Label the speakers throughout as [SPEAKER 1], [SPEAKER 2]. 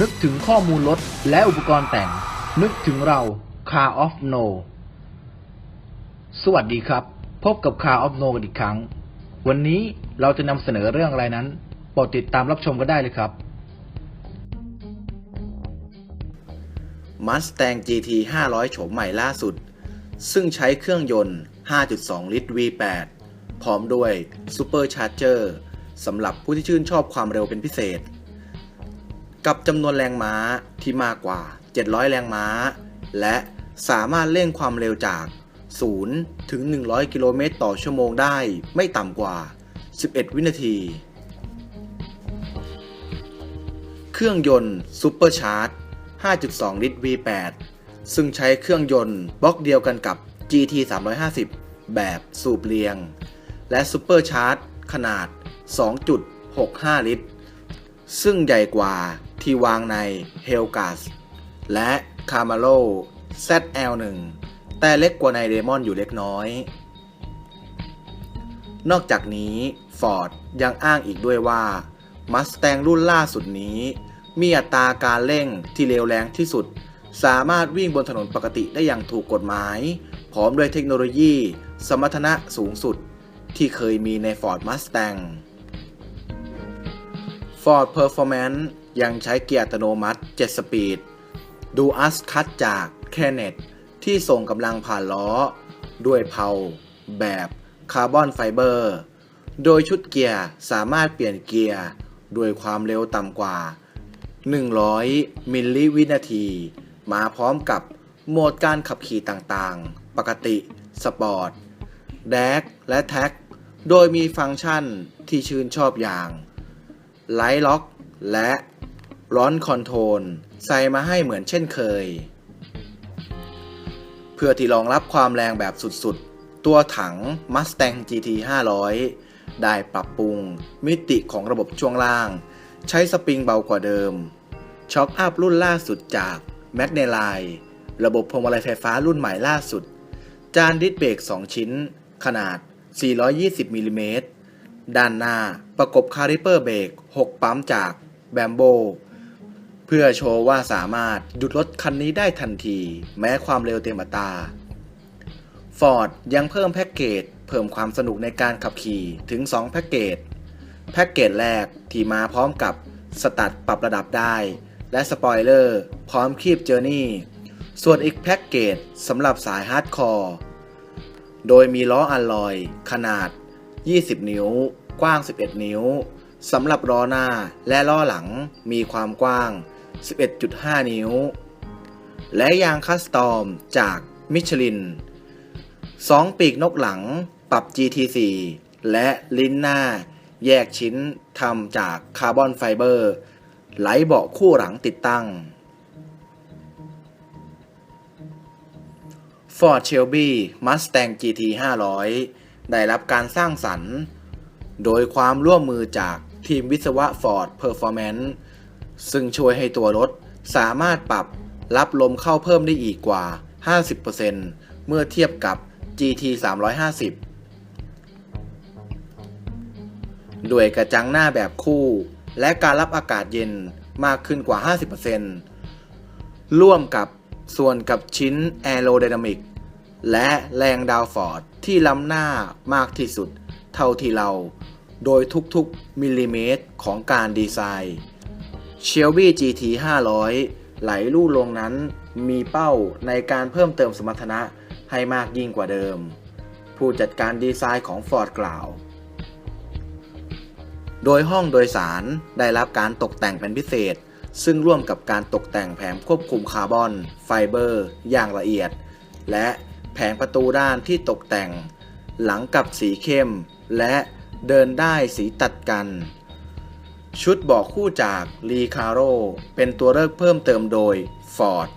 [SPEAKER 1] นึกถึงข้อมูลรถและอุปกรณ์แต่ง นึกถึงเรา Car of No สวัสดีครับ พบกับ Car of No กันอีกครั้ง วันนี้เราจะนำเสนอเรื่องอะไรนั้น โปรดติดตามรับชมกันได้เลยครับ
[SPEAKER 2] Mustang GT 500 โฉมใหม่ล่าสุด ซึ่งใช้เครื่องยนต์ 5.2 ลิตร V8 พร้อมด้วย Super Charger สำหรับผู้ที่ชื่นชอบความเร็วเป็นพิเศษ กับจำนวนแรงม้าที่มากกว่า 700 แรงม้า และสามารถเร่งความเร็วจาก 0 ถึง 100 กิโลเมตรต่อชั่วโมงได้ไม่ต่ำกว่า 11 วินาที เครื่องยนต์ Super Charge 5.2 ลิตร V8 ซึ่งใช้เครื่องยนต์บล็อกเดียวกันกับ GT 350 แบบสูบเรียง และ Super Charge ขนาด 2.65 ลิตร ซึ่งใหญ่กว่า ที่วางใน h e l g a s และ Camaro ZL1 แต่เล็กกว่าใน Demon อยู่เล็กน้อย นอกจากนี้ Ford ยังอ้างอีกด้วยว่า Mustang รุ่นล่าสุดนี้ มีอัตราการเร่งที่เร็วแรงที่สุด สามารถวิ่งบนถนนปกติได้อย่างถูกกฎหมาย พร้อมด้วยเทคโนโลยี สมรรถนะสูงสุด ที่เคยมีใน Ford Mustang Ford Performance ยังใช้เกียร์อัตโนมัติ 7 สปีด ดูอัสคัตจาก k e n n e t ที่ส่งกำลังผ่านล้อ ด้วยเพาแบบคาร์บอนไฟเบอร์ โดยชุดเกียร์สามารถเปลี่ยนเกียร์ด้วยความเร็วต่ำกว่า 100 มิลลิวินาที มาพร้อมกับโหมดการขับขี่ต่างๆ ปกติ สปอร์ต แดก และแท็ก โดยมีฟังก์ชันที่ชื่นชอบอย่าง ไลท์ล็อก และ ร้อนคอนโทรลใส่มาให้เหมือนเช่นเคย เพื่อที่รองรับความแรงแบบสุดๆ ตัวถัง Mustang GT 500 ได้ปรับปรุงมิติของระบบช่วงล่าง ใช้สปริงเบากว่าเดิม ช็อคอัพรุ่นล่าสุดจาก m a g n e l i ระบบพวงมาลัยไฟฟ้ารุ่นใหม่ล่าสุด จานดิสเบรก2 ชิ้น ขนาด 420มิลลิเมตรด้านหน้าประกบคาลิเปอร์เบรก6 ปั๊มจากแบมโบ พื่อโชว์ว่าสามารถหยุดรถคันนี้ได้ทันที แม้ความเร็วเต็มอัตรา Ford ยังเพิ่มแพ็กเกจเพิ่มความสนุกในการขับขี่ถึง 2 แพ็กเกจ แพ็กเกจแรกที่มาพร้อมกับสตัดปรับระดับได้ และสปอยเลอร์พร้อมคีบเจอร์นี่ ส่วนอีกแพ็กเกจสำหรับสายฮาร์ดคอร์ โดยมีล้ออัลลอย ขนาด 20 นิ้ว กว้าง 11 นิ้วสำหรับล้อหน้าและล้อหลังมีความกว้าง 11.5 นิ้ว และยางคัสตอมจากมิชลิน 2 ปีกนกหลังปรับ GT4 และลิ้นหน้าแยกชิ้นทำจากคาร์บอนไฟเบอร์ ไหลเบาะคู่หลังติดตั้ง Ford Shelby Mustang GT 500 ได้รับการสร้างสรรค์ โดยความร่วมมือจากทีมวิศวะ Ford Performance ซึ่งช่วยให้ตัวรถสามารถปรับรับลมเข้าเพิ่มได้อีกกว่า 50%เมื่อเทียบกับ GT 350 ด้วยกระจังหน้าแบบคู่ และการรับอากาศเย็นมากขึ้นกว่า 50%ร่วมกับส่วนกับชิ้นแอโรไดนามิกและแรงดาวฟอร์ดที่ล้ำหน้ามากที่สุดเท่าที่เรา โดยทุกๆมิลลิเมตรของการดีไซน์ Shelby GT 500 ไหลลู่ลงนั้นมีเป้าในการเพิ่มเติมสมรรถนะให้มากยิ่งกว่าเดิม ผู้จัดการดีไซน์ของ Ford กล่าว โดยห้องโดยสารได้รับการตกแต่งเป็นพิเศษ ซึ่งร่วมกับการตกแต่งแผงควบคุมคาร์บอน ไฟเบอร์ อย่างละเอียด และแผงประตูด้านที่ตกแต่ง หลังกับสีเข้ม และเดินได้สีตัดกัน ชุดเบอกคู่จากรีคาโรเป็นตัวเลือกเพิ่มเติมโดย Ford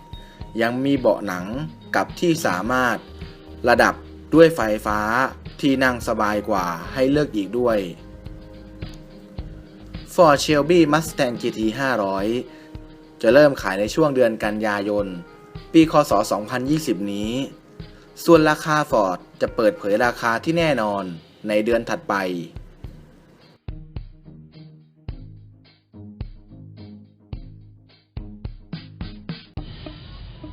[SPEAKER 2] ยังมีเบาะหนังกับที่สามารถ ระดับด้วยไฟฟ้าที่นั่งสบายกว่าให้เลือกอีกด้วย Ford Shelby Mustang GT 500 จะเริ่มขายในช่วงเดือนกันยายน ปี คศ 2020 นี้ ส่วนราคา Ford จะเปิดเผยราคาที่แน่นอนในเดือนถัดไป